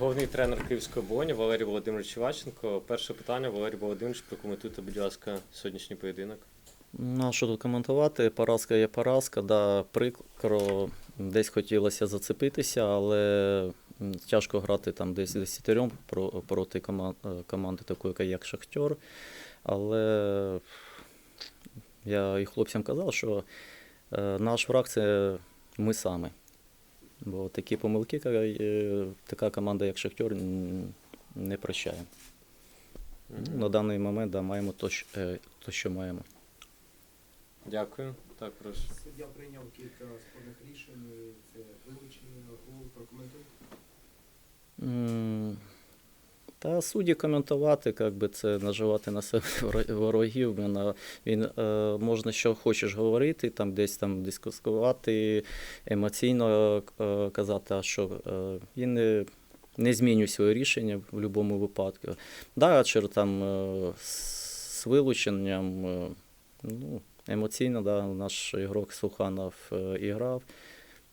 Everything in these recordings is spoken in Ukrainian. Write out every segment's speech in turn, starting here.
Головний тренер Київської оболоні Валерій Володимирович Іващенко. Перше питання, Валерій Володимирович, прокоментуйте, будь ласка, сьогоднішній поєдинок. Ну, а що тут коментувати? Поразка є поразка, да, прикро. Десь хотілося зацепитися, але тяжко грати там десь десятером про- проти е, команди такої, як Шахтер. Але я і хлопцям казав, що е, наш враг це ми самі. Бо такі помилки, е, така команда, як Шахтер, не прощає. Ну, на даний момент да, маємо то, що- е, то, що маємо. Дякую. Так, прошу. Суддя прийняв кілька спорних рішень, це вилучення гол, прокоментуй. Та судді коментувати, як би це наживати на себе ворогів. Він, е, він е, можна що хочеш говорити, там десь там дискускувати, емоційно е, казати, а що е, він не, не змінює своє рішення в будь-якому випадку. Да, чи там е, з вилученням, е, ну, емоційно, да, наш ігрок Суханов е.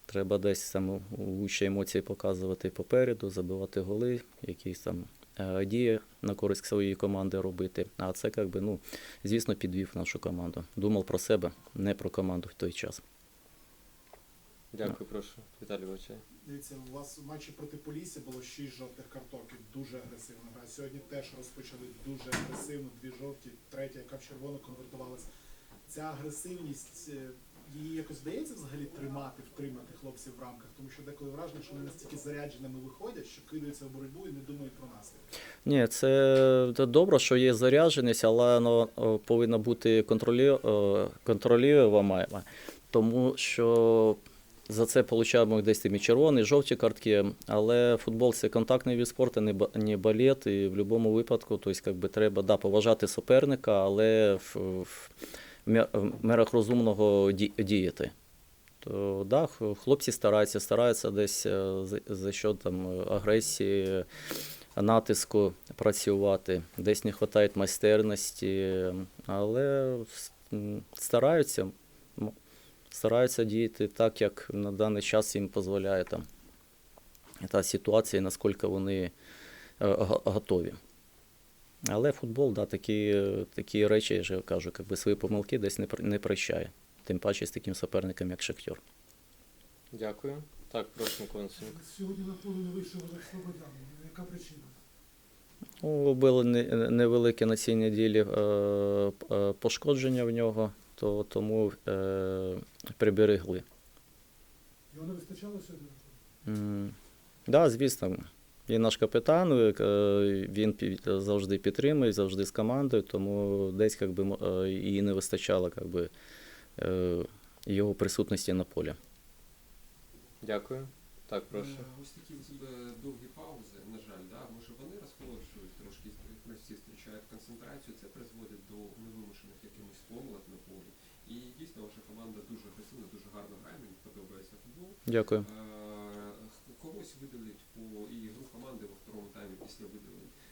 Треба десь там лучші емоції показувати попереду, забивати голи, якісь там е, дії на користь своєї команди робити. А це, як би, ну, звісно, підвів нашу команду. Думав про себе, не про команду в той час. Дякую, прошу. Віталій Вачай. Дивіться, у вас в матчі проти Полісся було 6 жовтих карток дуже агресивна гра. Сьогодні теж розпочали дуже агресивно, дві жовті, третя, яка в червону конвертувалася. Ця агресивність, е, її якось вдається взагалі тримати, втримати хлопців в рамках, тому що деколи враження, що вони настільки зарядженими виходять, що кидаються в боротьбу і не думають про наслідки. Ні, це добре, що є зарядженість, але воно о, повинно бути контролі, о, тому що за це отримуємо десь і червоні, жовті картки, але футбол це контактний від спорту, не, не балет, і в будь-якому випадку, тобто, як би, треба да, поважати суперника, але в, в, в мерах розумного діяти. То да, хлопці стараються, стараються десь е, за, за що там е, агресії, натиску працювати. Десь не вистачає майстерності, але стараються, стараються діяти так, як на даний час їм дозволяє там та ситуація, наскільки вони е, готові. Але футбол, да, такі, такі речі, я ж кажу, якби свої помилки десь не, не прощає. Тим паче з таким суперником, як Шахтер. Дякую. Так, прошу, Микола Сьогодні на поле не вийшов Слободян. Яка причина? Ну, було не- невелике на цій неділі е, е, пошкодження в нього, то тому е, приберегли. Його не вистачало сьогодні? Так, да, звісно. Він наш капітан, е, він завжди підтримує, завжди з командою, тому десь як би, е, і не вистачало як би, е, його присутності на полі. Дякую. Так, прошу. Е, Ось такі е, довгі паузи, на жаль, да, може вони розхолоджують трошки гравці втрачають концентрацію, це призводить до невимушених якихось помилок на полі. І дійсно ваша команда дуже агресивна, дуже гарно грає, мені подобається футбол. Дякую. Х- по і гру команди во второму таймі після видалень е,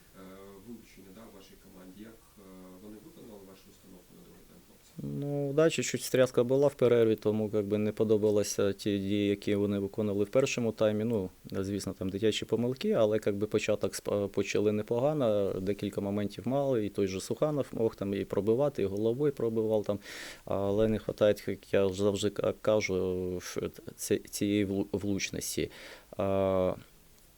вилучення да, в вашій команді. Як е, вони виконали вашу установку на другий тайм, хлопці? Ну, да, чуть-чуть стряска була в перерві, тому как би, не подобалися ті дії, які вони виконували в першому таймі. Ну, звісно, там дитячі помилки, але как би, початок сп- почали непогано, декілька моментів мали, і той же Суханов мог там і пробивати, і головою пробивав там. Але не вистачає, як я завжди ка- кажу, ці- цієї влу- влучності. А,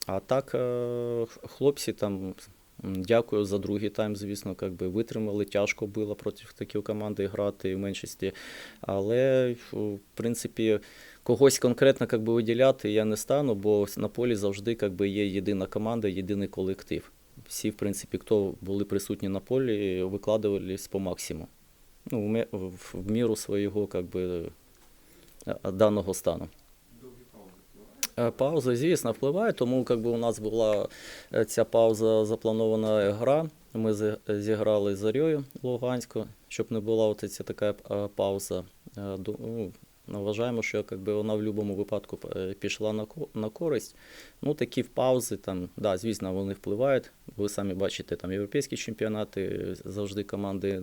а так, е, хлопці там Дякую за другий тайм, звісно, как би витримали. Тяжко було проти такої команди грати в меншості. Але, в принципі, когось конкретно как би, виділяти я не стану, бо на полі завжди как би, є єдина команда, єдиний колектив. Всі, в принципі, хто були присутні на полі, викладувались по максимуму. Ну, в міру свого как би, е, даного стану. Довгі паузи впливають? Е, Пауза, звісно, впливає, тому як би, у нас була е, ця пауза запланована гра. Ми зіграли з Зарьою Луганську, щоб не була ця така е, пауза. Е, ну, Вважаємо, що якби, вона в будь-якому випадку е, пішла на, ко- на користь. Ну, такі паузи, там, да, звісно, вони впливають. Ви самі бачите, там європейські чемпіонати, завжди команди е,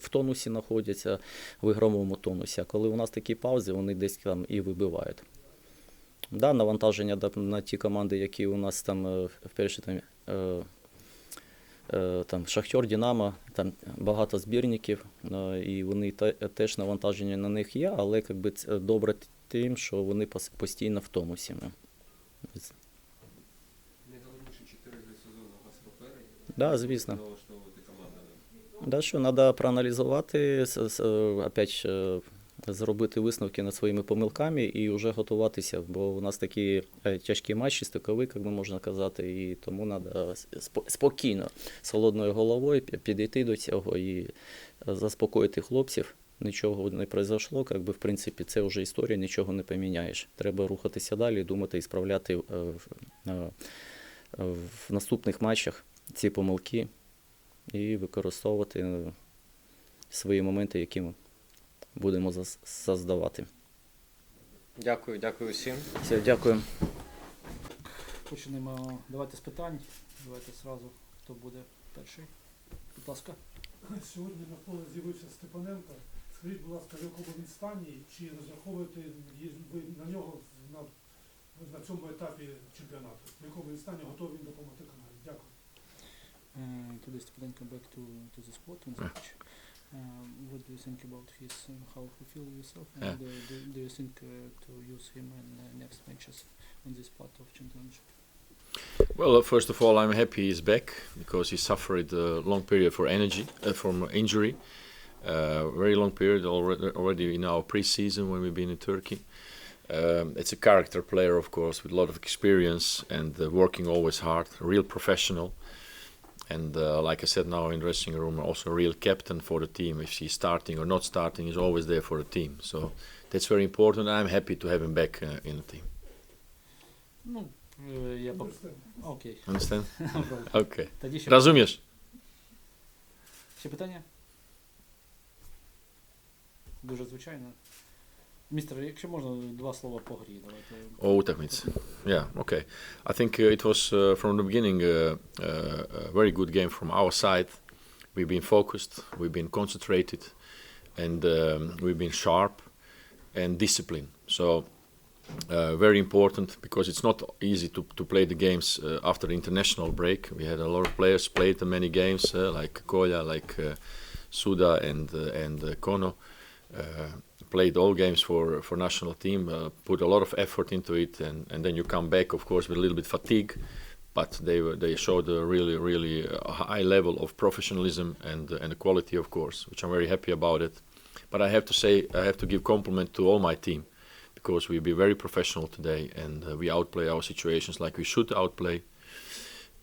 в тонусі знаходяться, в ігровому тонусі. А коли у нас такі паузи, вони десь там і вибивають. Да, навантаження на ті команди, які у нас там е, вперше там, е, е, там Шахтер, Динамо, там багато збірників, і вони теж навантаження на них є, але якби, добре тим, що вони постійно в тонусі. Найголовніше чотири гри сезону у вас попереду. Да, звісно. Да, що треба проаналізувати, опять зробити висновки над своїми помилками і вже готуватися, бо у нас такі е, тяжкі матчі, стикові, як би можна казати, і тому треба спокійно, з холодною головою підійти до цього і е, заспокоїти хлопців. Нічого не произошло, як би, в принципі, це вже історія, нічого не поміняєш. Треба рухатися далі, думати і справляти е, в- в наступних матчах ці помилки і використовувати свої моменти, які ми будемо создавати. Дякую, дякую всім. Все, дякую. Почнемо. Давайте з питань. Давайте зразу, хто буде перший. Будь ласка. Сьогодні на поле з'явився Степаненко. Скажіть, будь ласка, в якому він стані, чи розраховуєте ви на нього на, на цьому етапі чемпіонату? В якому він стані готовий він допомогти команді? Дякую. Uh, today Stepanenko back to, to the spot on the Yeah. pitch. Um, what do you think about his uh, how he feel yourself and uh, do, do you think uh, to use him in uh, next matches on this part of championship? Well, uh, first of all, I'm happy he's back because he suffered a long period for energy uh, from injury, uh, very long period already, already in our pre-season when we've been in Turkey. Um, it's a character player, of course, with a lot of experience and uh, working always hard, real professional. And uh, like I said now in dressing room, also a real captain for the team. If he's starting or not starting, he's always there for the team. So that's very important. I'm happy to have him back uh, in the team. Ну, е, я поп... Understand. Окей. Understand? Добре. Okay. Тоді ще, Rozumiesz? ще питання? Дуже звичайно. Містер, якщо можна, два слова по грі, давайте. O utakmice. Yeah, okay. I think uh, it was uh, from the beginning uh, uh, a very good game from our side. We've been focused, we've been concentrated, and um, we've been sharp and disciplined. So uh, very important because it's not easy to, to play the games uh, after the international break. We had a lot of players played the many games uh, like Koya, like uh, Suda, and uh, and uh, Kono. Uh, played all games for for national team. Uh, put a lot of effort into it, and, and then you come back, of course, with a little bit fatigue. But they were, they showed a really really uh, high level of professionalism and and quality, of course, which I'm very happy about it. But I have to say I have to give compliment to all my team because we be very professional today and uh, we outplay our situations like we should outplay.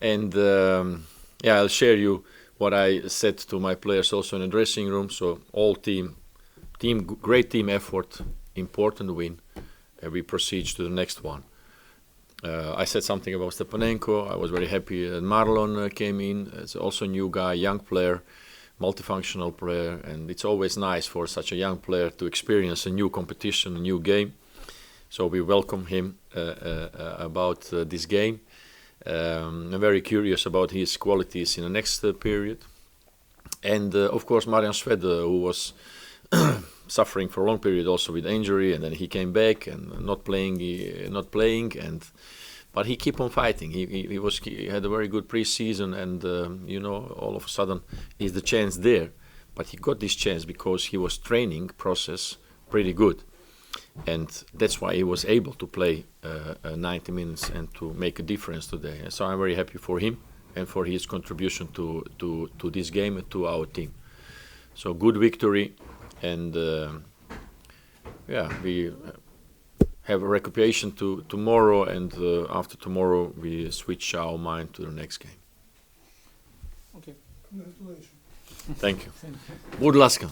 And um, yeah, I'll share you what I said to my players also in the dressing room. So all team, team, great team effort, important win, and we proceed to the next one. Uh, I said something about Stepanenko. I was very happy that Marlon uh, came in. It's also a new guy, young player, multifunctional player, and it's always nice for such a young player to experience a new competition, a new game. So we welcome him uh, uh, uh, about uh, this game. Um, I'm very curious about his qualities in the next period. And of course, Marian Sved, who was suffering for a long period also with injury, and then he came back and not playing, not playing, and but he keep on fighting. He, he, he was he had a very good preseason, and um, you know, all of a sudden, is the chance there. But he got this chance because he was training process pretty good, and that's why he was able to play uh, uh, 90 minutes and to make a difference today. So I'm very happy for him and for his contribution to to to this game and to our team. So good victory, and uh, yeah, we have a recuperation to tomorrow, and uh, after tomorrow we switch our mind to the next game. Окей. Congratulations. Thank you. Thank you. Будь ласка.